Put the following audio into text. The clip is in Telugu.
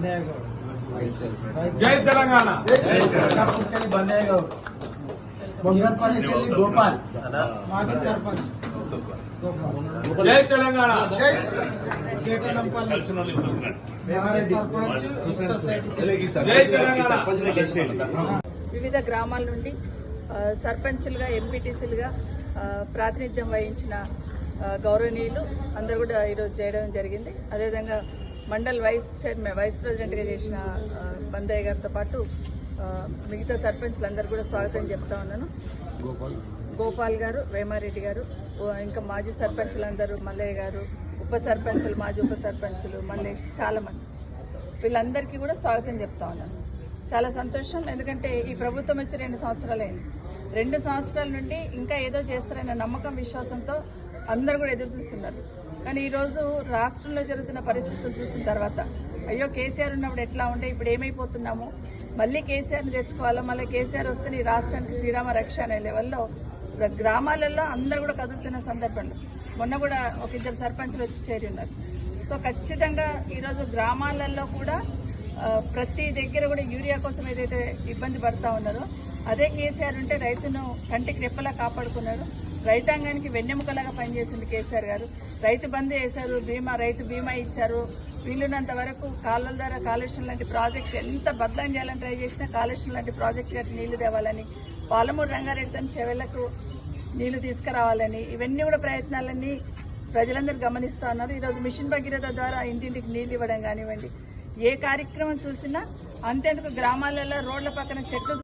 బందయ్య గౌడ్ జై తెలంగాణ. బందయ్య గౌడ్ గోపాల్. మాజీ సర్పంచ్. గోపాల్ జై తెలంగాణ. కేటలంపల్లి మాజీ సర్పంచ్ సొసైటీ జై తెలంగాణ. వివిధ గ్రామాల నుండి సర్పంచులుగా ఎంపీటీసీలుగా ప్రాతినిధ్యం వహించిన గౌరవనీయులు అందరూ కూడా ఈరోజు చేయడం జరిగింది. అదేవిధంగా మండల్ వైస్ చైర్మన్ వైస్ ప్రెసిడెంట్గా చేసిన బందయ్య గారితో పాటు మిగతా సర్పంచ్లందరూ కూడా స్వాగతం చెప్తా ఉన్నాను. గోపాల్. గారు వేమారెడ్డి గారు ఇంకా మాజీ సర్పంచులందరూ మల్లయ్య గారు ఉప సర్పంచులు మాజీ ఉప సర్పంచులు మల్లేష్ చాలా మంది వీళ్ళందరికీ కూడా స్వాగతం చెప్తా ఉన్నాను. చాలా సంతోషం ఎందుకంటే ఈ ప్రభుత్వం వచ్చి రెండు సంవత్సరాలైంది. రెండు సంవత్సరాల నుండి ఇంకా ఏదో చేస్తారనే నమ్మకం విశ్వాసంతో అందరూ కూడా ఎదురు చూస్తున్నారు. కానీ ఈరోజు రాష్ట్రంలో జరుగుతున్న పరిస్థితులు చూసిన తర్వాత అయ్యో కేసీఆర్ ఉన్నప్పుడు ఎట్లా ఉండే ఇప్పుడు ఏమైపోతున్నాము? మళ్ళీ కేసీఆర్ని తెచ్చుకోవాలా? మళ్ళీ కేసీఆర్ వస్తే ఈ రాష్ట్రానికి శ్రీరామ రక్ష అనే లెవెల్లో గ్రామాలలో అందరు కూడా కదులుతున్న సందర్భంలో. మొన్న కూడా ఒక ఇద్దరు సర్పంచులు వచ్చి చేరి ఉన్నారు. సో ఖచ్చితంగా ఈరోజు గ్రామాలలో కూడా ప్రతి దగ్గర కూడా యూరియా కోసం ఏదైతే ఇబ్బంది పడతా ఉన్నారో అదే కేసీఆర్ ఉంటే రైతును కంటికి రెప్పలా కాపాడుకున్నాడు. రైతాంగానికి వెన్నెముకలాగా పనిచేసింది కేసీఆర్ గారు. రైతు బంధు వేశారు బీమా రైతు బీమా ఇచ్చారు. వీలున్నంత వరకు కాళ్ళ ద్వారా కాలుష్యం లాంటి ప్రాజెక్ట్ ఎంత బద్దం చేయాలని ట్రై చేసినా కాలుష్యం లాంటి ప్రాజెక్ట్ కట్టి నీళ్ళు తేవాలని పాలమూరు రంగారెడ్డితో చెవెళ్ళకు నీళ్ళు తీసుకురావాలని ఇవన్నీ కూడా ప్రయత్నాలన్నీ ప్రజలందరూ గమనిస్తూ ఉన్నారు. ఈరోజు మిషన్ భగీరథ ద్వారా ఇంటింటికి నీళ్ళు ఇవ్వడం కానివ్వండి. ఏ కార్యక్రమం చూసినా అంతేందుకు గ్రామాలలో రోడ్ల పక్కన చెట్లు